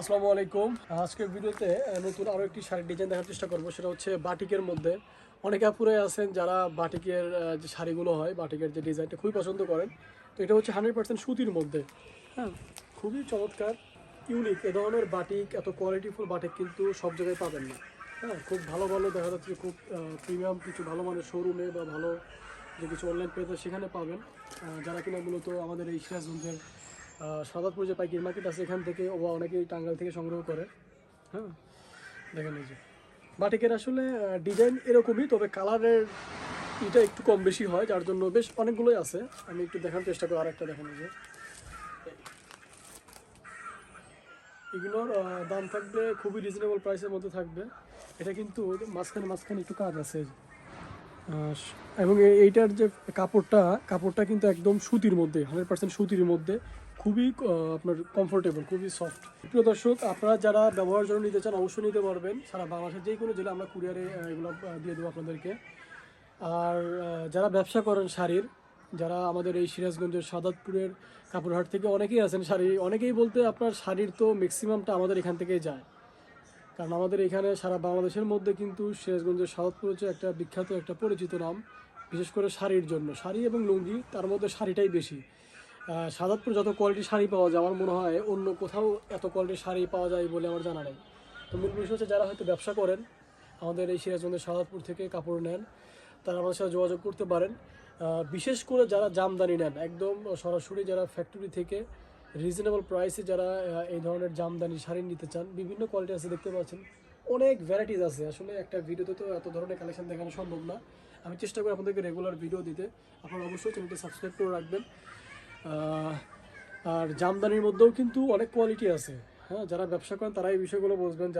আসসালামু আলাইকুম। আজকের ভিডিওতে নতুন আরও একটি শাড়ির ডিজাইন দেখার চেষ্টা করব, সেটা হচ্ছে বাটিকের মধ্যে। অনেক আপুরে আছেন যারা বাটিকের যে শাড়িগুলো হয়, বাটিকের যে ডিজাইনটা খুবই পছন্দ করেন। তো এটা হচ্ছে হান্ড্রেড পার্সেন্ট সুতির মধ্যে। হ্যাঁ খুবই চমৎকার ইউনিক এ ধরনের বাটিক, এত কোয়ালিটিফুল বাটিক কিন্তু সব জায়গায় পাবেন না। হ্যাঁ খুব ভালো ভালো দেখা যাচ্ছে, খুব প্রিমিয়াম কিছু ভালো মানের শোরুমে বা ভালো যে কিছু অনলাইন পেজে সেখানে পাবেন। যারা কিনা মূলত আমাদের এই সিরাজগঞ্জের সাদাতপুর যে পাইকারি মার্কেট আছে, এখান থেকে বা অনেকেই টাঙ্গাইল থেকে সংগ্রহ করে। হ্যাঁ দেখেন এই যে। বাটিকের আসলে ডিজাইন এরকমই, তবে কালারের এটা একটু কম বেশি হয়, যার জন্য বেশ অনেকগুলোই আছে। আমি একটু দেখার চেষ্টা করি, আরেকটা দেখেন এই যে। এগুলোর দাম থাকবে, খুবই রিজনেবল প্রাইসের মধ্যে থাকবে। এটা কিন্তু মাঝখানে মাঝখানে একটু কাজ আছে এবং এইটার যে কাপড়টা কাপড়টা কিন্তু একদম সুতির মধ্যে হান্ড্রেড পার্সেন্ট সুতির মধ্যে। খুবই আপনার কমফোর্টেবল খুবই সফট প্রিয় দর্শক, আপনারা যারা ব্যবহারের জন্য নিতে চান, অবশ্যই নিতে পারবেন। সারা বাংলাদেশের যে কোনো জেলা আমরা কুরিয়ারে এগুলো দিয়ে দেবো আপনাদেরকে। আর যারা ব্যবসা করেন শাড়ির, যারা আমাদের এই সিরাজগঞ্জের সাদাতপুরের কাপড়হাট থেকে অনেকেই আছেন শাড়ি, অনেকেই বলতে আপনার শাড়ির তো ম্যাক্সিমামটা আমাদের এখান থেকেই যায়। কারণ আমাদের এখানে সারা বাংলাদেশের মধ্যে কিন্তু সিরাজগঞ্জের সাদাতপুর হচ্ছে একটা বিখ্যাত একটা পরিচিত নাম, বিশেষ করে শাড়ির জন্য। শাড়ি এবং লুঙ্গি, তার মধ্যে শাড়িটাই বেশি। সাদাতপুর যত কোয়ালিটির শাড়ি পাওয়া যায়, আমার মনে হয় অন্য কোথাও এত কোয়ালিটির শাড়ি পাওয়া যায় বলে আমার জানা নেই। তো মূল বিষয় হচ্ছে যারা হয়তো ব্যবসা করেন, আমাদের এই সিরাজগঞ্জের সাদাতপুর থেকে কাপড় নেন, তারা আমাদের সাথে যোগাযোগ করতে পারেন। বিশেষ করে যারা জামদানি নেন, একদম সরাসরি যারা ফ্যাক্টরি থেকে রিজনেবল প্রাইসে যারা এই ধরনের জামদানি শাড়ি নিতে চান, বিভিন্ন কোয়ালিটি আছে দেখতে পাচ্ছেন। অনেক ভ্যারাইটিস আছে। আসলে একটা ভিডিওতে তো এত ধরনের কালেকশন দেখানো সম্ভব না। আমি চেষ্টা করি আপনাদেরকে রেগুলার ভিডিও দিতে। আপনারা অবশ্যই চ্যানেলটি সাবস্ক্রাইব করে রাখবেন। আর জামদানির মধ্যেও কিন্তু অনেক কোয়ালিটি আছে। হ্যাঁ যারা ব্যবসা করেন তারা এই বিষয়গুলো বুঝবেন